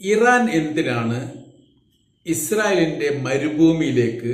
Iran എന്തിനാണ് ഇസ്രായേലിന്റെ മരുഭൂമിയിലേക്ക്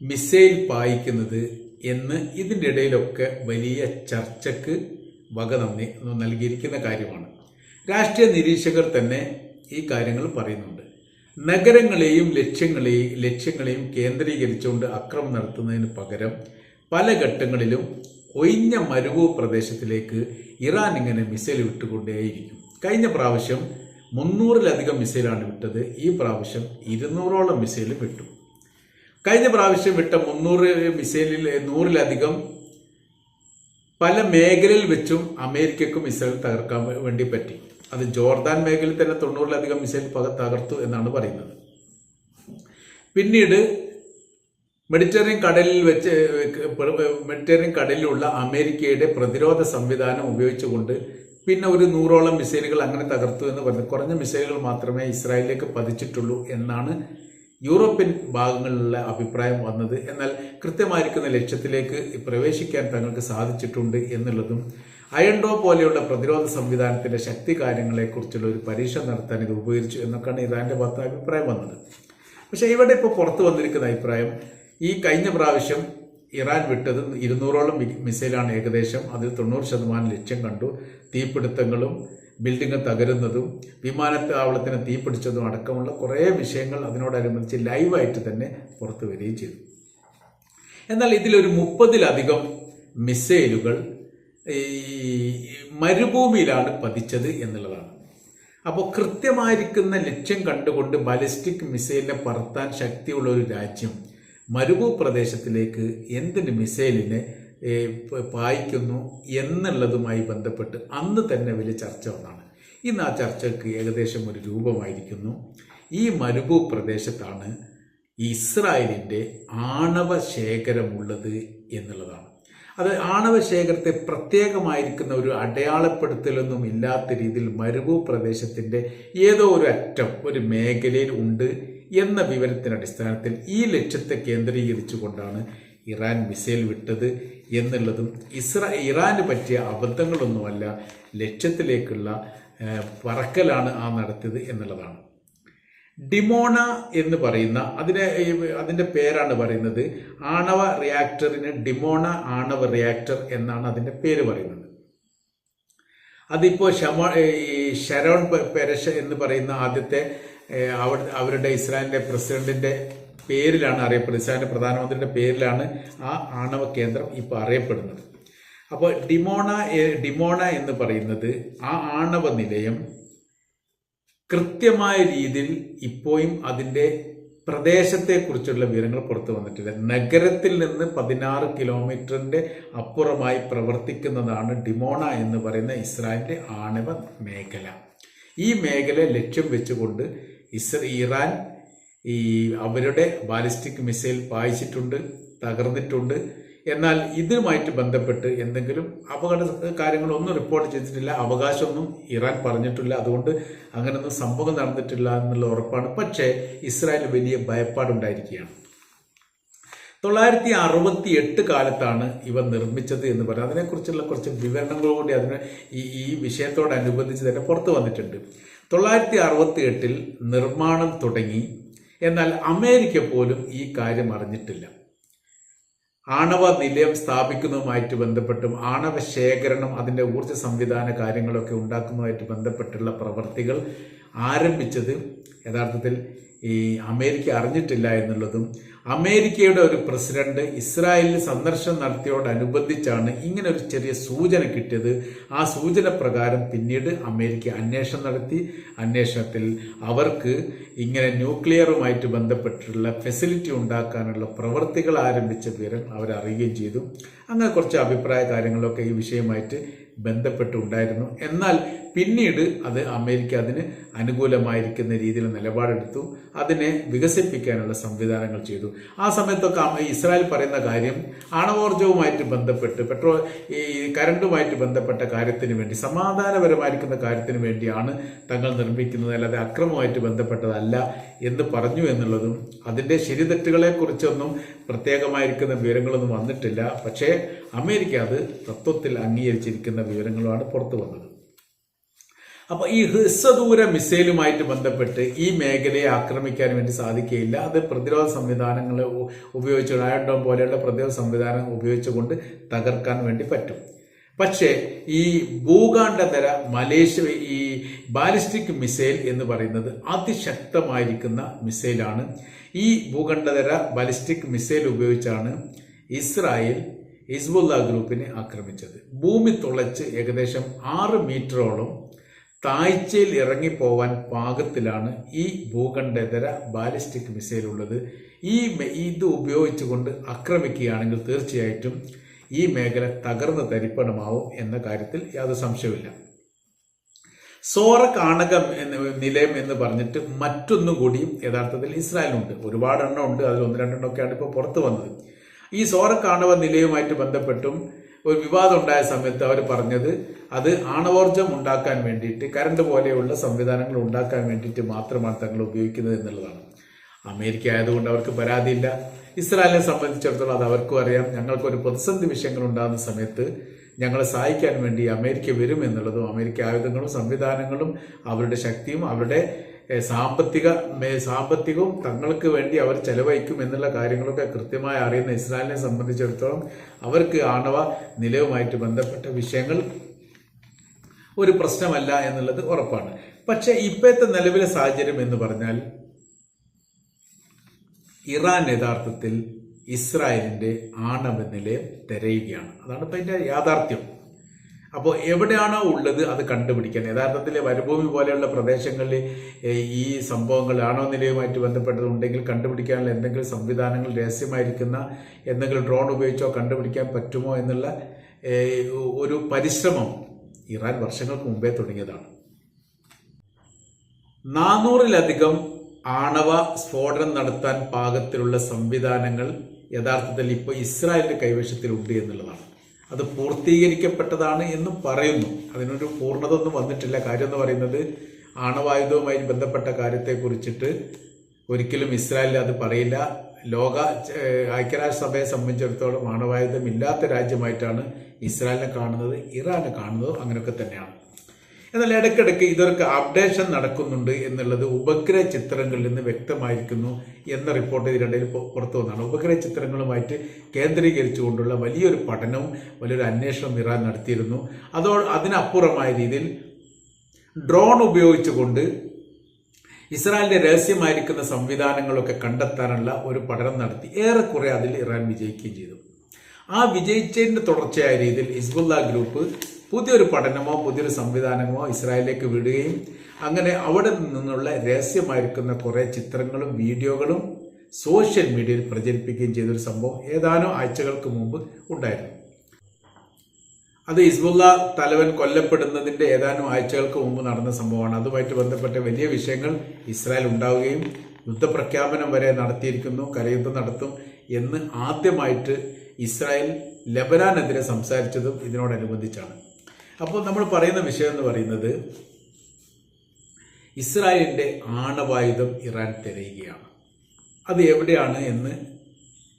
മിസൈൽ പായിക്കുന്നത് എന്ന് ഇതിന്റെ ഇടയിലൊക്കെ വലിയ ചർച്ചക്ക് വക നന്ദി നൽകിയിരിക്കുന്ന കാര്യമാണ്. രാഷ്ട്രീയ നിരീക്ഷകർ തന്നെ ഈ കാര്യങ്ങൾ പറയുന്നുണ്ട്. നഗരങ്ങളെയും ലക്ഷ്യങ്ങളെയും ലക്ഷ്യങ്ങളെയും കേന്ദ്രീകരിച്ചുകൊണ്ട് അക്രമം നടത്തുന്നതിന് പകരം പല ഘട്ടങ്ങളിലും ഒയിഞ്ഞ മരുഭൂ പ്രദേശത്തിലേക്ക് ഇറാൻ ഇങ്ങനെ മിസൈൽ വിട്ടുകൊണ്ടേയിരിക്കും. കഴിഞ്ഞ പ്രാവശ്യം മുന്നൂറിലധികം മിസൈലാണ് വിട്ടത്. ഈ പ്രാവശ്യം ഇരുന്നൂറോളം മിസൈൽ വിട്ടു. കഴിഞ്ഞ പ്രാവശ്യം വിട്ട മുന്നൂറ് മിസൈലിൽ നൂറിലധികം പല മേഖലയിൽ വെച്ചും അമേരിക്കക്കും മിസൈൽ തകർക്കാൻ വേണ്ടി പറ്റി. അത് ജോർദാൻ മേഖലയിൽ തന്നെ തൊണ്ണൂറിലധികം മിസൈൽ തകർത്തു എന്നാണ് പറയുന്നത്. പിന്നീട് മെഡിറ്ററേനിയൻ കടലിൽ വെച്ച് മെഡിറ്ററേനിയൻ കടലിലുള്ള അമേരിക്കയുടെ പ്രതിരോധ സംവിധാനം ഉപയോഗിച്ചുകൊണ്ട് പിന്നെ ഒരു നൂറോളം മിസൈലുകൾ അങ്ങനെ തകർത്തു എന്ന് പറഞ്ഞു. കുറഞ്ഞ മിസൈലുകൾ മാത്രമേ ഇസ്രായേലിലേക്ക് പതിച്ചിട്ടുള്ളൂ എന്നാണ് യൂറോപ്യൻ ഭാഗങ്ങളിലുള്ള അഭിപ്രായം വന്നത്. എന്നാൽ കൃത്യമായിരിക്കുന്ന ലക്ഷ്യത്തിലേക്ക് പ്രവേശിക്കാൻ തങ്ങൾക്ക് സാധിച്ചിട്ടുണ്ട് എന്നുള്ളതും അയൺഡോ പോലെയുള്ള പ്രതിരോധ സംവിധാനത്തിന്റെ ശക്തി കാര്യങ്ങളെക്കുറിച്ചുള്ള ഒരു പരീക്ഷ നടത്താൻ ഇത് ഉപകരിച്ചു എന്നൊക്കെയാണ് ഇറാന്റെ ഭാഗത്ത് അഭിപ്രായം വന്നത്. പക്ഷേ ഇവിടെ ഇപ്പോൾ പുറത്തു വന്നിരിക്കുന്ന അഭിപ്രായം ഈ കഴിഞ്ഞ പ്രാവശ്യം ഇറാൻ വിട്ടത് ഇരുന്നൂറോളം മിസൈലാണ് ഏകദേശം അതിൽ തൊണ്ണൂറ് ശതമാനം ലക്ഷ്യം കണ്ടു. തീപിടുത്തങ്ങളും ബിൽഡിംഗ് തകരുന്നതും വിമാനത്താവളത്തിന് തീപിടിച്ചതും അടക്കമുള്ള കുറേ വിഷയങ്ങൾ അതിനോടനുബന്ധിച്ച് ലൈവായിട്ട് തന്നെ പുറത്തു വരികയും ചെയ്തു. എന്നാൽ ഇതിലൊരു മുപ്പതിലധികം മിസൈലുകൾ ഈ മരുഭൂമിയിലാണ് പതിച്ചത് എന്നുള്ളതാണ്. അപ്പോൾ കൃത്യമായിരിക്കുന്ന ലക്ഷ്യം കണ്ടുകൊണ്ട് ബാലിസ്റ്റിക് മിസൈലിനെ പറത്താൻ ശക്തിയുള്ള ഒരു രാജ്യം മരുഭൂപ്രദേശത്തിലേക്ക് എന്തിന് മിസൈലിനെ പ- എന്നുള്ളതുമായി ബന്ധപ്പെട്ട് അന്ന് തന്നെ വലിയ ചർച്ച ഒന്നാണ്. ഇന്ന് ആ ചർച്ചയ്ക്ക് ഏകദേശം ഒരു രൂപമായിരിക്കുന്നു. ഈ മരുഭൂ പ്രദേശത്താണ് ഇസ്രായേലിന്റെ ആണവ ശേഖരമുള്ളത് എന്നുള്ളതാണ്. അത് ആണവ ശേഖരത്തെ പ്രത്യേകമായിരിക്കുന്ന ഒരു അടയാളപ്പെടുത്തലൊന്നും ഇല്ലാത്ത രീതിയിൽ മരുഭൂ പ്രദേശത്തിന്റെ ഏതോ ഒരു അറ്റം ഒരു മേഖലയിൽ ഉണ്ട് എന്ന വിവരത്തിന്റെ അടിസ്ഥാനത്തിൽ ഈ ലക്ഷ്യത്തെ കേന്ദ്രീകരിച്ചുകൊണ്ടാണ് ഇറാൻ മിസൈൽ വിട്ടത് എന്നുള്ളതും ഇസ്ര ഇറാന് പറ്റിയ അബദ്ധങ്ങളൊന്നുമല്ല ലക്ഷ്യത്തിലേക്കുള്ള പറക്കലാണ് ആ നടത്തിയത് എന്നുള്ളതാണ്. ഡിമോണ എന്ന് പറയുന്ന അതിനെ അതിന്റെ പേരാണ് പറയുന്നത്. ആണവ റിയാക്ടറിന് ഡിമോണ ആണവ റിയാക്ടർ എന്നാണ് അതിന്റെ പേര് പറയുന്നത്. അതിപ്പോൾ ഷമോ ഈ ഷരോൺ പെരഷ എന്ന് പറയുന്ന ആദ്യത്തെ അവരുടെ ഇസ്രായേലിന്റെ പ്രസിഡന്റിന്റെ പേരിലാണ് അറിയപ്പെടുന്നത്. ഇസ്രായേലിന്റെ പ്രധാനമന്ത്രിയുടെ പേരിലാണ് ആ ആണവ കേന്ദ്രം ഇപ്പോൾ അറിയപ്പെടുന്നത്. അപ്പോൾ ഡിമോണ ഡിമോണ എന്ന് പറയുന്നത് ആ ആണവ നിലയം കൃത്യമായ രീതിയിൽ ഇപ്പോഴും അതിന്റെ പ്രദേശത്തെക്കുറിച്ചുള്ള വിവരങ്ങൾ പുറത്തു വന്നിട്ടില്ല. നഗരത്തിൽ നിന്ന് പതിനാറ് കിലോമീറ്ററിന്റെ അപ്പുറമായി പ്രവർത്തിക്കുന്നതാണ് ഡിമോണ എന്ന് പറയുന്ന ഇസ്രായേലിന്റെ ആണവ മേഖല. ഈ മേഖല ലക്ഷ്യം വെച്ചുകൊണ്ട് ഇസ്ര ഇറാൻ ഈ അവരുടെ ബാലിസ്റ്റിക് മിസൈൽ പായിച്ചിട്ടുണ്ട് തകർന്നിട്ടുണ്ട്. എന്നാൽ ഇതുമായിട്ട് ബന്ധപ്പെട്ട് എന്തെങ്കിലും അപകട കാര്യങ്ങളൊന്നും റിപ്പോർട്ട് ചെയ്തിട്ടില്ല അവകാശമൊന്നും ഇറാൻ പറഞ്ഞിട്ടില്ല. അതുകൊണ്ട് അങ്ങനൊന്നും സംഭവം നടന്നിട്ടില്ല എന്നുള്ള ഉറപ്പാണ്. പക്ഷേ ഇസ്രായേൽ വലിയ ഭയപ്പാടുണ്ടായിരിക്കുകയാണ്. തൊള്ളായിരത്തി അറുപത്തി എട്ട് കാലത്താണ് ഇവ നിർമ്മിച്ചത് എന്ന് പറയുന്നത്. അതിനെക്കുറിച്ചുള്ള കുറച്ച് വിവരണങ്ങൾ കൂടി അതിന് ഈ ഈ വിഷയത്തോടനുബന്ധിച്ച് തന്നെ പുറത്തു വന്നിട്ടുണ്ട്. തൊള്ളായിരത്തി അറുപത്തി എട്ടിൽ നിർമ്മാണം തുടങ്ങി. എന്നാൽ അമേരിക്ക പോലും ഈ കാര്യം അറിഞ്ഞിട്ടില്ല. ആണവ നിലയം സ്ഥാപിക്കുന്നതുമായിട്ട് ബന്ധപ്പെട്ടും ആണവ ശേഖരണം അതിന്റെ ഊർജ സംവിധാന കാര്യങ്ങളൊക്കെ ഉണ്ടാക്കുന്നതുമായിട്ട് ബന്ധപ്പെട്ടുള്ള പ്രവർത്തികൾ ആരംഭിച്ചത് യഥാർത്ഥത്തിൽ ഈ അമേരിക്ക അറിഞ്ഞിട്ടില്ല എന്നുള്ളതും അമേരിക്കയുടെ ഒരു പ്രസിഡന്റ് ഇസ്രായേലിൽ സന്ദർശനം നടത്തിയോടനുബന്ധിച്ചാണ് ഇങ്ങനെ ഒരു ചെറിയ സൂചന കിട്ടിയത്. ആ സൂചന പ്രകാരം പിന്നീട് അമേരിക്ക അന്വേഷണം നടത്തി. അന്വേഷണത്തിൽ അവർക്ക് ഇങ്ങനെ ന്യൂക്ലിയറുമായിട്ട് ബന്ധപ്പെട്ടിട്ടുള്ള ഫെസിലിറ്റി ഉണ്ടാക്കാനുള്ള പ്രവൃത്തികൾ ആരംഭിച്ച വിവരം അവരറിയുകയും ചെയ്തു. അങ്ങനെ കുറച്ച് അഭിപ്രായ കാര്യങ്ങളൊക്കെ ഈ വിഷയമായിട്ട് ബന്ധപ്പെട്ടുണ്ടായിരുന്നു. എന്നാൽ പിന്നീട് അത് അമേരിക്ക അതിന് അനുകൂലമായിരിക്കുന്ന രീതിയിൽ നിലപാടെടുത്തു. അതിനെ വികസിപ്പിക്കാനുള്ള സംവിധാനങ്ങൾ ചെയ്തു. ആ സമയത്തൊക്കെ ഇസ്രായേൽ പറയുന്ന കാര്യം ആണവോർജവുമായിട്ട് ബന്ധപ്പെട്ട് പെട്രോൾ ഈ കരണ്ടുമായിട്ട് ബന്ധപ്പെട്ട കാര്യത്തിന് വേണ്ടി സമാധാനപരമായിരിക്കുന്ന കാര്യത്തിന് വേണ്ടിയാണ് തങ്ങൾ നിർമ്മിക്കുന്നത്. അല്ലാതെ അക്രമവുമായിട്ട് ബന്ധപ്പെട്ടതല്ല എന്ന് പറഞ്ഞു എന്നുള്ളതും അതിന്റെ ശരിതെറ്റുകളെ കുറിച്ചൊന്നും പ്രത്യേകമായിരിക്കുന്ന വിവരങ്ങളൊന്നും വന്നിട്ടില്ല. പക്ഷേ അമേരിക്ക അത് തത്വത്തിൽ അംഗീകരിച്ചിരിക്കുന്ന വിവരങ്ങളുമാണ് പുറത്തു വന്നത്. അപ്പൊ ഈ ഹ്രസ്വദൂര മിസൈലുമായിട്ട് ബന്ധപ്പെട്ട് ഈ മേഖലയെ ആക്രമിക്കാൻ വേണ്ടി സാധിക്കുകയില്ല. അത് പ്രതിരോധ സംവിധാനങ്ങൾ ഉപയോഗിച്ച് അയൺഡോം പോലെയുള്ള പ്രതിരോധ സംവിധാനം ഉപയോഗിച്ചുകൊണ്ട് തകർക്കാൻ വേണ്ടി പറ്റും. പക്ഷേ ഈ ഭൂഖണ്ഡതര മലേഷ്യ ഈ ബാലിസ്റ്റിക് മിസൈൽ എന്ന് പറയുന്നത് അതിശക്തമായിരിക്കുന്ന മിസൈലാണ്. ഈ ഭൂഖണ്ഡതര ബാലിസ്റ്റിക് മിസൈൽ ഉപയോഗിച്ചാണ് ഇസ്രായേൽ ഹിസ്ബുല്ല ഗ്രൂപ്പിനെ ആക്രമിച്ചത്. ഭൂമി തുളച്ച് ഏകദേശം ആറ് മീറ്ററോളം താഴ്ചയിൽ ഇറങ്ങിപ്പോവാൻ പാകത്തിലാണ് ഈ ഭൂഖണ്ഡേതര ബാലിസ്റ്റിക് മിസൈൽ ഉള്ളത് ഈ ഇത് ഉപയോഗിച്ചുകൊണ്ട് ആക്രമിക്കുകയാണെങ്കിൽ തീർച്ചയായിട്ടും ഈ മേഖല തകർന്ന് തരിപ്പണമാവും എന്ന കാര്യത്തിൽ യാതൊരു സംശയമില്ല സോറ കാണക നിലയം എന്ന് പറഞ്ഞിട്ട് മറ്റൊന്നും കൂടിയും യഥാർത്ഥത്തിൽ ഇസ്രായേലുണ്ട് ഒരുപാട് എണ്ണം ഉണ്ട്. അതിൽ ഒന്ന് രണ്ടെണ്ണം ഒക്കെയാണ് ഇപ്പോൾ പുറത്തു വന്നത്. ഈ സോറ കാണവ നിലയുമായിട്ട് ബന്ധപ്പെട്ടും ഒരു വിവാദം ഉണ്ടായ സമയത്ത് അവർ പറഞ്ഞത് അത് ആണവോർജം ഉണ്ടാക്കാൻ വേണ്ടിയിട്ട് കരണ്ട് പോലെയുള്ള സംവിധാനങ്ങൾ ഉണ്ടാക്കാൻ വേണ്ടിയിട്ട് മാത്രമാണ് തങ്ങൾ ഉപയോഗിക്കുന്നത് എന്നുള്ളതാണ്. അമേരിക്ക ആയതുകൊണ്ട് അവർക്ക് പരാതിയില്ല. ഇസ്രായേലിനെ സംബന്ധിച്ചിടത്തോളം അത് അവർക്കും അറിയാം. ഞങ്ങൾക്കൊരു പ്രതിസന്ധി വിഷയങ്ങൾ ഉണ്ടാകുന്ന സമയത്ത് ഞങ്ങളെ സഹായിക്കാൻ വേണ്ടി അമേരിക്ക വരും എന്നുള്ളതും അമേരിക്ക ആയുധങ്ങളും സംവിധാനങ്ങളും അവരുടെ ശക്തിയും അവരുടെ സാമ്പത്തിക സാമ്പത്തികവും തങ്ങൾക്ക് വേണ്ടി അവർ ചെലവഴിക്കും എന്നുള്ള കാര്യങ്ങളൊക്കെ കൃത്യമായി അറിയുന്ന ഇസ്രായേലിനെ സംബന്ധിച്ചിടത്തോളം അവർക്ക് ആണവ നിലവുമായിട്ട് ബന്ധപ്പെട്ട വിഷയങ്ങൾ ഒരു പ്രശ്നമല്ല എന്നുള്ളത് ഉറപ്പാണ്. പക്ഷേ ഇപ്പോഴത്തെ നിലവിലെ സാഹചര്യം എന്ന് പറഞ്ഞാൽ ഇറാൻ യഥാർത്ഥത്തിൽ ഇസ്രായേലിന്റെ ആണവ നിലയം തിരയുകയാണ്. അതാണ് ഇപ്പം അതിന്റെ യാഥാർത്ഥ്യം. അപ്പോൾ എവിടെയാണോ ഉള്ളത് അത് കണ്ടുപിടിക്കാൻ. യഥാർത്ഥത്തിൽ മരുഭൂമി പോലെയുള്ള പ്രദേശങ്ങളിൽ ഈ സംഭവങ്ങൾ ആണോ നിലയുമായിട്ട് ബന്ധപ്പെട്ടതുണ്ടെങ്കിൽ കണ്ടുപിടിക്കാനുള്ള എന്തെങ്കിലും സംവിധാനങ്ങൾ രഹസ്യമായിരിക്കുന്ന എന്തെങ്കിലും ഡ്രോൺ ഉപയോഗിച്ചോ കണ്ടുപിടിക്കാൻ പറ്റുമോ എന്നുള്ള ഒരു പരിശ്രമം ഇറാൻ വർഷങ്ങൾക്ക് മുമ്പേ തുടങ്ങിയതാണ്. നാനൂറിലധികം ആണവ സ്ഫോടനം നടത്താൻ പാകത്തിലുള്ള സംവിധാനങ്ങൾ യഥാർത്ഥത്തിൽ ഇപ്പോൾ ഇസ്രായേലിന്റെ കൈവശത്തിലുണ്ട് എന്നുള്ളതാണ്. അത് പൂർത്തീകരിക്കപ്പെട്ടതാണ് എന്ന് പറയുന്നു. അതിനൊരു പൂർണത ഒന്നും വന്നിട്ടില്ല. കാര്യം എന്ന് പറയുന്നത് ആണവായുധവുമായി ബന്ധപ്പെട്ട കാര്യത്തെക്കുറിച്ചിട്ട് ഒരിക്കലും ഇസ്രായേലിൽ അത് പറയില്ല. ലോക ഐക്യരാഷ്ട്രസഭയെ സംബന്ധിച്ചിടത്തോളം ആണവായുധം ഇല്ലാത്ത രാജ്യമായിട്ടാണ് ഇസ്രായേലിനെ കാണുന്നത് ഇറാനെ കാണുന്നതും അങ്ങനെയൊക്കെ തന്നെയാണ്. എന്നാൽ ഇടയ്ക്കിടയ്ക്ക് ഇതൊക്കെ അപ്ഡേഷൻ നടക്കുന്നുണ്ട് എന്നുള്ളത് ഉപഗ്രഹ ചിത്രങ്ങളിൽ നിന്ന് വ്യക്തമായിരിക്കുന്നു എന്ന റിപ്പോർട്ട് ഇതിനിടയിൽ പുറത്തു വന്നതാണ് ഉപഗ്രഹ ചിത്രങ്ങളുമായിട്ട് കേന്ദ്രീകരിച്ചുകൊണ്ടുള്ള വലിയൊരു പഠനവും വലിയൊരു അന്വേഷണവും ഇറാൻ നടത്തിയിരുന്നു. അതോ അതിനപ്പുറമായ രീതിയിൽ ഡ്രോൺ ഉപയോഗിച്ചുകൊണ്ട് ഇസ്രായേലിന്റെ രഹസ്യമായിരിക്കുന്ന സംവിധാനങ്ങളൊക്കെ കണ്ടെത്താനുള്ള ഒരു പഠനം നടത്തി. ഏറെക്കുറെ അതിൽ ഇറാൻ വിജയിക്കുകയും ചെയ്തു. ആ വിജയിച്ചതിന്റെ തുടർച്ചയായ രീതിയിൽ ഹിസ്ബുല്ല ഗ്രൂപ്പ് പുതിയൊരു പഠനമോ പുതിയൊരു സംവിധാനമോ ഇസ്രായേലിലേക്ക് വിടുകയും അങ്ങനെ അവിടെ നിന്നുള്ള രഹസ്യമായിരിക്കുന്ന കുറേ ചിത്രങ്ങളും വീഡിയോകളും സോഷ്യൽ മീഡിയയിൽ പ്രചരിപ്പിക്കുകയും ചെയ്തൊരു സംഭവം ഏതാനും ആഴ്ചകൾക്ക് മുമ്പ് ഉണ്ടായിരുന്നു. അത് ഹിസ്ബുല്ല തലവൻ കൊല്ലപ്പെടുന്നതിന്റെ ഏതാനും ആഴ്ചകൾക്ക് മുമ്പ് നടന്ന സംഭവമാണ്. അതുമായിട്ട് ബന്ധപ്പെട്ട വലിയ വിഷയങ്ങൾ ഇസ്രായേൽ ഉണ്ടാവുകയും യുദ്ധപ്രഖ്യാപനം വരെ നടത്തിയിരിക്കുന്നു കരയുദ്ധം നടത്തും എന്ന് ആദ്യമായിട്ട് ഇസ്രായേൽ ലബനാനെതിരെ സംസാരിച്ചതും ഇതിനോടനുബന്ധിച്ചാണ്. അപ്പോൾ നമ്മൾ പറയുന്ന വിഷയം എന്ന് പറയുന്നത് ഇസ്രായേലിന്റെ ആണവായുധം ഇറാൻ തിരയുകയാണ്. അത് എവിടെയാണ് എന്ന്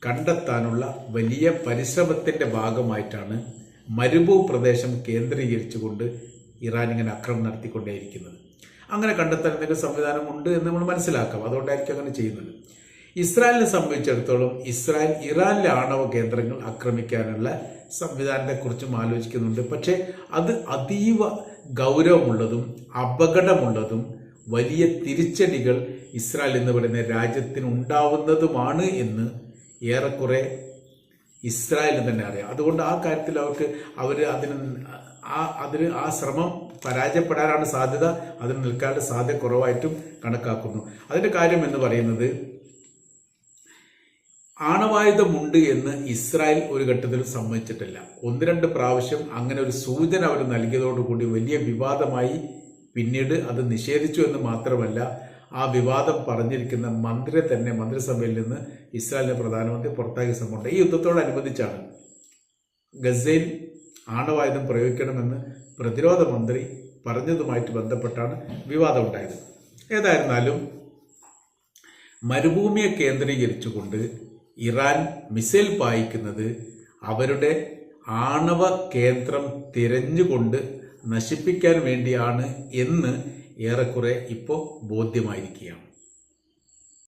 കണ്ടെത്താനുള്ള വലിയ പരിശ്രമത്തിന്റെ ഭാഗമായിട്ടാണ് മരുഭൂ പ്രദേശം കേന്ദ്രീകരിച്ചുകൊണ്ട് ഇറാൻ ഇങ്ങനെ ആക്രമണം നടത്തിക്കൊണ്ടേയിരിക്കുന്നത്. അങ്ങനെ കണ്ടെത്താൻ എന്തെങ്കിലും സംവിധാനമുണ്ട് എന്ന് നമ്മൾ മനസ്സിലാക്കാം. അതുകൊണ്ടായിരിക്കും അങ്ങനെ ചെയ്യുന്നത്. ഇസ്രായേലിനെ സംബന്ധിച്ചിടത്തോളം ഇസ്രായേൽ ഇറാനിലെ ആണവ കേന്ദ്രങ്ങൾ ആക്രമിക്കാനുള്ള സംവിധാനത്തെക്കുറിച്ചും ആലോചിക്കുന്നുണ്ട്. പക്ഷേ അത് അതീവ ഗൗരവമുള്ളതും അപകടമുള്ളതും വലിയ തിരിച്ചടികൾ ഇസ്രായേൽ എന്ന് പറയുന്ന രാജ്യത്തിന് ഉണ്ടാവുന്നതുമാണ് എന്ന് ഏറെക്കുറെ ഇസ്രായേലിന് തന്നെ അറിയാം. അതുകൊണ്ട് ആ കാര്യത്തിൽ അവർക്ക് അവർ അതിന് ആ അതിന് ആ ശ്രമം പരാജയപ്പെടാനാണ് സാധ്യത അതിന് നിൽക്കാനുള്ള സാധ്യത കുറവായിട്ടും കണക്കാക്കുന്നു. അതിന്റെ കാര്യം എന്ന് പറയുന്നത് ആണവായുധമുണ്ട് എന്ന് ഇസ്രായേൽ ഒരു ഘട്ടത്തിൽ സമ്മതിച്ചിട്ടില്ല. ഒന്ന് രണ്ട് പ്രാവശ്യം അങ്ങനെ ഒരു സൂചന അവർ നൽകിയതോടുകൂടി വലിയ വിവാദമായി പിന്നീട് അത് നിഷേധിച്ചു എന്ന് മാത്രമല്ല ആ വിവാദം പറഞ്ഞിരിക്കുന്ന മന്ത്രി തന്നെ മന്ത്രിസഭയിൽ നിന്ന് ഇസ്രായേലിന്റെ പ്രധാനമന്ത്രി പുറത്താക്കിയ സംഭവമുണ്ട് ഈ യുദ്ധത്തോടനുബന്ധിച്ചാണ് ഗസയിൽ ആണവായുധം പ്രയോഗിക്കണമെന്ന് പ്രതിരോധ മന്ത്രി പറഞ്ഞതുമായിട്ട് ബന്ധപ്പെട്ടാണ് വിവാദം ഉണ്ടായത്. ഏതായിരുന്നാലും മരുഭൂമിയെ കേന്ദ്രീകരിച്ചുകൊണ്ട് ഇറാൻ മിസൈൽ പായിക്കുന്നത് അവരുടെ ആണവ കേന്ദ്രം തിരഞ്ഞുകൊണ്ട് നശിപ്പിക്കാൻ വേണ്ടിയാണ് എന്ന് ഏറെക്കുറെ ഇപ്പോൾ ബോധ്യമായിരിക്കുകയാണ്.